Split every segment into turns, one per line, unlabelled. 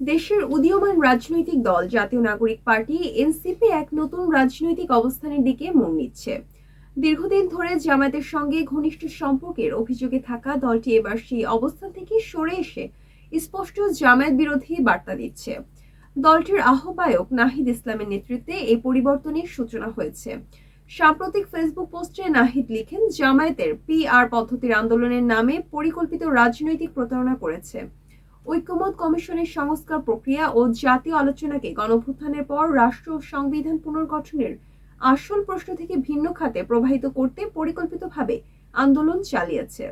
দেশের উদীয়মান রাজনৈতিক দল, জাতীয় নাগরিক পার্টি, এনসিপি এক নতুন রাজনৈতিক অবস্থানের দিকে মন নিচ্ছে দীর্ঘদিন ধরে জামায়াতের সঙ্গে ঘনিষ্ঠ সম্পর্কের অভিযোগে থাকা দলটি এবার সেই অবস্থান থেকে সরে এসে স্পষ্ট জামায়াত বিরোধী বার্তা দিচ্ছে। দলটির আহ্বায়ক নাহিদ ইসলামের নেতৃত্বে এই পরিবর্তনের সূচনা হয়েছে। সাম্প্রতিক ফেসবুক পোস্টে নাহিদ লিখেন, জামায়াতের পিআর পদ্ধতির আন্দোলনের নামে পরিকল্পিত রাজনৈতিক প্রতারণা করেছে। ঐক্যমত কমিশনের সংস্কার প্রক্রিয়া ও জাতীয় আলোচনাকে গণভুত্থানের পর রাষ্ট্র ও সংবিধান পুনর্গঠনের আসল প্রশ্ন থেকে ভিন্ন খাতে প্রবাহিত করতে পরিকল্পিতভাবে আন্দোলন চালিয়েছে।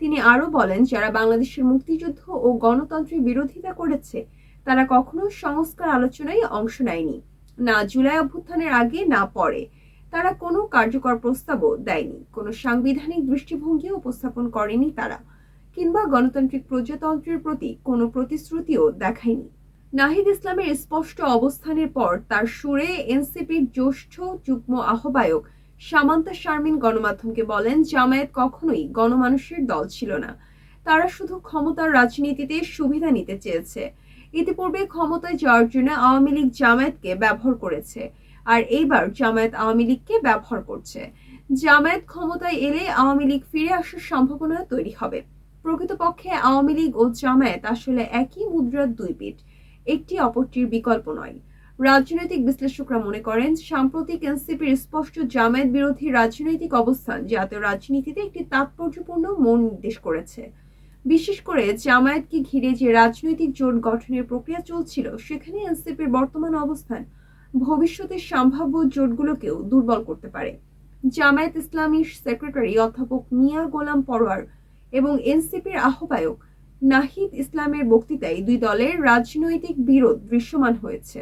তিনি আরও বলেন, যারা বাংলাদেশের মুক্তিযুদ্ধ ও গণতন্ত্রের বিরোধিতা করেছে, তারা কখনো সংস্কার আলোচনায় অংশ নেয়নি। না জুলাই অভ্যুত্থানের আগে, না পরে। তারা কোনো কার্যকর প্রস্তাবও দেয়নি। কোনো সাংবিধানিক দৃষ্টিভঙ্গিও উপস্থাপন করেনি তারা। কিংবা গণতান্ত্রিক প্রজাতন্ত্রের প্রতি কোনো প্রতিশ্রুতিও দেখায়নি। নাহিদ ইসলামের স্পষ্ট অবস্থানের পর তার সুরে এনসিপির জ্যেষ্ঠ যুগ্ম আহ্বায়ক সামান্তা শারমিন গণমাধ্যমকে বলেন, জামায়াত কখনোই গণমানুষের দল ছিল না। তারা শুধু ক্ষমতার রাজনীতিতে সুবিধা নিতে চেয়েছে। ইতিপূর্বে ক্ষমতায় যাওয়ার জন্য আওয়ামী লীগ জামায়াতকে ব্যবহার করেছে, আর এইবার জামায়াত আওয়ামী লীগকে ব্যবহার করছে। জামায়াত ক্ষমতায় এলে আওয়ামী লীগ ফিরে আসার সম্ভাবনা তৈরি হবে। প্রকৃতপক্ষে আওয়ামী লীগ ও জামায়াত আসলে একই মুদ্রার দুই পিঠ, একটি অপরটির বিকল্প নয়। রাজনৈতিক বিশ্লেষকরা মনে করেন, সাম্প্রতিক এনসিপির স্পষ্ট জামায়াত বিরোধী রাজনৈতিক অবস্থান জাতীয় রাজনীতিতে একটি তাৎপর্যপূর্ণ মন নির্দেশ করেছে। বিশেষ করে জামায়াতকে ঘিরে যে রাজনৈতিক জোট গঠনের প্রক্রিয়া চলছিল, সেখানে এনসিপির বর্তমান অবস্থান ভবিষ্যতের সম্ভাব্য জোটগুলোকেও দুর্বল করতে পারে। জামায়াত ইসলামীর সেক্রেটারি অধ্যাপক মিয়া গোলাম পরোয়ার এবং এনসিপির আহ্বায়ক নাহিদ ইসলামের বক্তৃতায় দুই দলের রাজনৈতিক বিরোধ দৃশ্যমান হয়েছে।